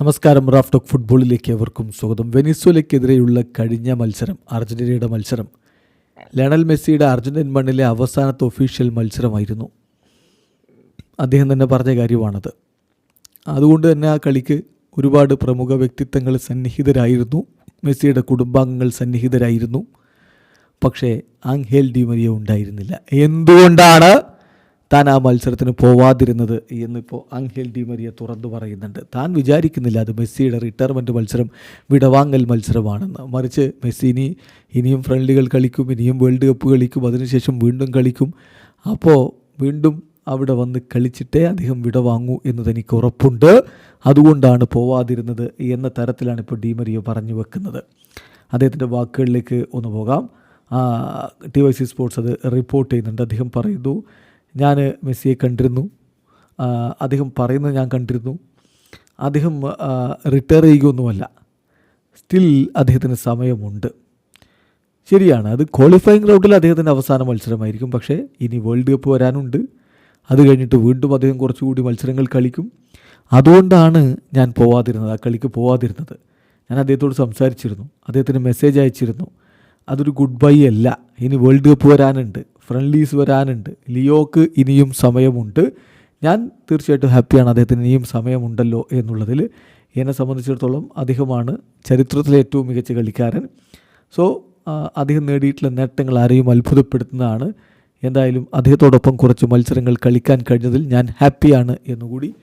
നമസ്കാരം Raf talk ഫുട്ബോളിലേക്ക് അവർക്കും സ്വാഗതം. വെനിസ്വലയ്ക്കെതിരെയുള്ള കഴിഞ്ഞ മത്സരം അർജന്റീനയുടെ മത്സരം. ലണൽ മെസ്സിയുടെ അർജന്റീൻ മണ്ണിലെ അവസാനത്തെ ഒഫീഷ്യൽ മത്സരമായിരുന്നു. അദ്ദേഹം തന്നെ പറഞ്ഞ കാര്യമാണത്. അതുകൊണ്ട് തന്നെ ആ കളിക്ക് ഒരുപാട് പ്രമുഖ വ്യക്തിത്വങ്ങൾ സന്നിഹിതരായിരുന്നു. മെസ്സിയുടെ കുടുംബാംഗങ്ങൾ സന്നിഹിതരായിരുന്നു. പക്ഷേ ആങ്ഹേൽ ഡിമരിയ ഉണ്ടായിരുന്നില്ല. എന്തുകൊണ്ടാണ് താൻ ആ മത്സരത്തിന് പോവാതിരുന്നത് എന്നിപ്പോൾ ആംഹേൽ ഡിമരിയ തുറന്നു പറയുന്നുണ്ട്. താൻ വിചാരിക്കുന്നില്ല അത് മെസ്സിയുടെ റിട്ടയർമെന്റ് മത്സരം വിടവാങ്ങൽ മത്സരമാണെന്ന്. മറിച്ച് മെസ്സി ഇനി ഇനിയും ഫ്രണ്ട്ലികൾ കളിക്കും ഇനിയും വേൾഡ് കപ്പ് കളിക്കും അതിനുശേഷം വീണ്ടും കളിക്കും. അപ്പോൾ വീണ്ടും അവിടെ വന്ന് കളിച്ചിട്ടേ അദ്ദേഹം വിടവാങ്ങൂ എന്ന് തനിക്ക് ഉറപ്പുണ്ട്. അതുകൊണ്ടാണ് പോവാതിരുന്നത് എന്ന തരത്തിലാണ് ഇപ്പോൾ ഡിമരിയോ പറഞ്ഞു വെക്കുന്നത്. അദ്ദേഹത്തിന്റെ വാക്കുകളിലേക്ക് ഒന്ന് പോകാം. ടി വൈ സി സ്പോർട്സ് അത് റിപ്പോർട്ട് ചെയ്യുന്നുണ്ട്. അദ്ദേഹം പറയുന്നു ഞാൻ മെസ്സിയെ കണ്ടിരുന്നു. അദ്ദേഹം പറയുന്നത് ഞാൻ കണ്ടിരുന്നു. അദ്ദേഹം റിട്ടയർ ചെയ്യുകയൊന്നുമല്ല. സ്റ്റിൽ അദ്ദേഹത്തിന് സമയമുണ്ട്. ശരിയാണ്. അത് ക്വാളിഫയിങ് റൗണ്ടിൽ അദ്ദേഹത്തിന്റെ അവസാന മത്സരമായിരിക്കും. പക്ഷേ ഇനി വേൾഡ് കപ്പ് വരാനുണ്ട്. അത് കഴിഞ്ഞിട്ട് വീണ്ടും അദ്ദേഹം കുറച്ചുകൂടി മത്സരങ്ങൾ കളിക്കും. അതുകൊണ്ടാണ് ഞാൻ പോവാതിരുന്നത്. ആ കളിക്ക് പോവാതിരുന്നത്. ഞാൻ അദ്ദേഹത്തോട് സംസാരിച്ചിരുന്നു. അദ്ദേഹത്തിന് മെസ്സേജ് അയച്ചിരുന്നു. അതൊരു ഗുഡ് ബൈ അല്ല. ഇനി വേൾഡ് കപ്പ് വരാനുണ്ട്. ഫ്രണ്ട്ലീസ് വരാനുണ്ട്. ലിയോക്ക് ഇനിയും സമയമുണ്ട്. ഞാൻ തീർച്ചയായിട്ടും ഹാപ്പിയാണ് അദ്ദേഹത്തിന് ഇനിയും സമയമുണ്ടല്ലോ എന്നുള്ളതിൽ എന്നെ സംബന്ധിച്ചിടത്തോളം അദ്ദേഹമാണ് ചരിത്രത്തിലെ ഏറ്റവും മികച്ച കളിക്കാരൻ. സോ അദ്ദേഹം നേടിയിട്ടുള്ള നേട്ടങ്ങൾ ആരെയും അത്ഭുതപ്പെടുത്തുന്നതാണ്. എന്തായാലും അദ്ദേഹത്തോടൊപ്പം കുറച്ച് മത്സരങ്ങൾ കളിക്കാൻ കഴിഞ്ഞതിൽ ഞാൻ ഹാപ്പിയാണ് എന്നുകൂടി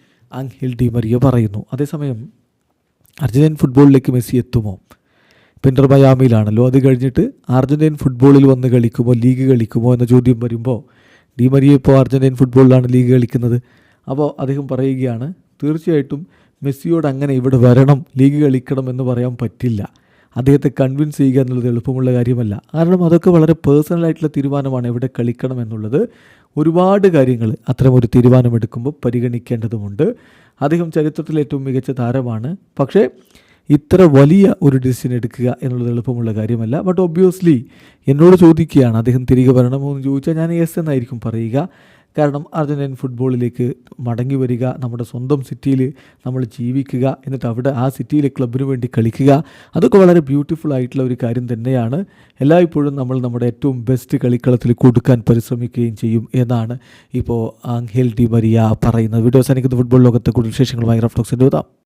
ഹിൽ ഡി മരിയ പറയുന്നു. അതേസമയം അർജന്റീൻ ഫുട്ബോളിലേക്ക് മെസ്സി എത്തുമോ? പെൻഡർ മയാമിയിലാണല്ലോ അത് കഴിഞ്ഞിട്ട് അർജന്റീൻ ഫുട്ബോളിൽ വന്ന് കളിക്കുമോ ലീഗ് കളിക്കുമോ എന്ന ചോദ്യം വരുമ്പോൾ ഡി മരിയ ഇപ്പോൾ അർജന്റീൻ ഫുട്ബോളിലാണ് ലീഗ് കളിക്കുന്നത്. അപ്പോൾ അദ്ദേഹം പറയുകയാണ് തീർച്ചയായിട്ടും മെസ്സിയോട് അങ്ങനെ ഇവിടെ വരണം ലീഗ് കളിക്കണം എന്ന് പറയാൻ പറ്റില്ല. അദ്ദേഹത്തെ കൺവിൻസ് ചെയ്യുക എന്നുള്ളത് എളുപ്പമുള്ള കാര്യമല്ല. കാരണം അതൊക്കെ വളരെ പേഴ്സണലായിട്ടുള്ള തീരുമാനമാണ് എവിടെ കളിക്കണം എന്നുള്ളത്. ഒരുപാട് കാര്യങ്ങൾ അത്തരം ഒരു തീരുമാനമെടുക്കുമ്പോൾ പരിഗണിക്കേണ്ടതുണ്ട് അദ്ദേഹം ചരിത്രത്തിലെ ഏറ്റവും മികച്ച താരമാണ്. പക്ഷേ ഇത്ര വലിയ ഒരു ഡിസിഷൻ എടുക്കുക എന്നുള്ളത് എളുപ്പമുള്ള കാര്യമല്ല. ബട്ട് ഒബ്വിയസ്ലി എന്നോട് ചോദിക്കുകയാണ് അദ്ദേഹം തിരികെ വരണമോ എന്ന് ചോദിച്ചാൽ ഞാൻ യെസ് എന്നായിരിക്കും പറയുക. കാരണം അർജന്റീൻ ഫുട്ബോളിലേക്ക് മടങ്ങി വരിക നമ്മുടെ സ്വന്തം സിറ്റിയിൽ നമ്മൾ ജീവിക്കുക എന്നിട്ട് അവിടെ ആ സിറ്റിയിലെ ക്ലബിന് വേണ്ടി കളിക്കുക അതൊക്കെ വളരെ ബ്യൂട്ടിഫുൾ ആയിട്ടുള്ള ഒരു കാര്യം തന്നെയാണ്. എല്ലായ്പ്പോഴും നമ്മൾ നമ്മുടെ ഏറ്റവും ബെസ്റ്റ് കളിക്കളത്തിൽ കൊടുക്കാൻ പരിശ്രമിക്കുകയും ചെയ്യും എന്നാണ് ഇപ്പോൾ ആംഹേൽ ഡി മരിയ പറയുന്നത്. വീഡിയോ അവസാനിക്കുന്ന. ഫുട്ബോൾ ലോകത്തെ കൂടുതൽ വിശേഷങ്ങളുമായി റഫ്ലോക്സിന്റെ എഴുതാം.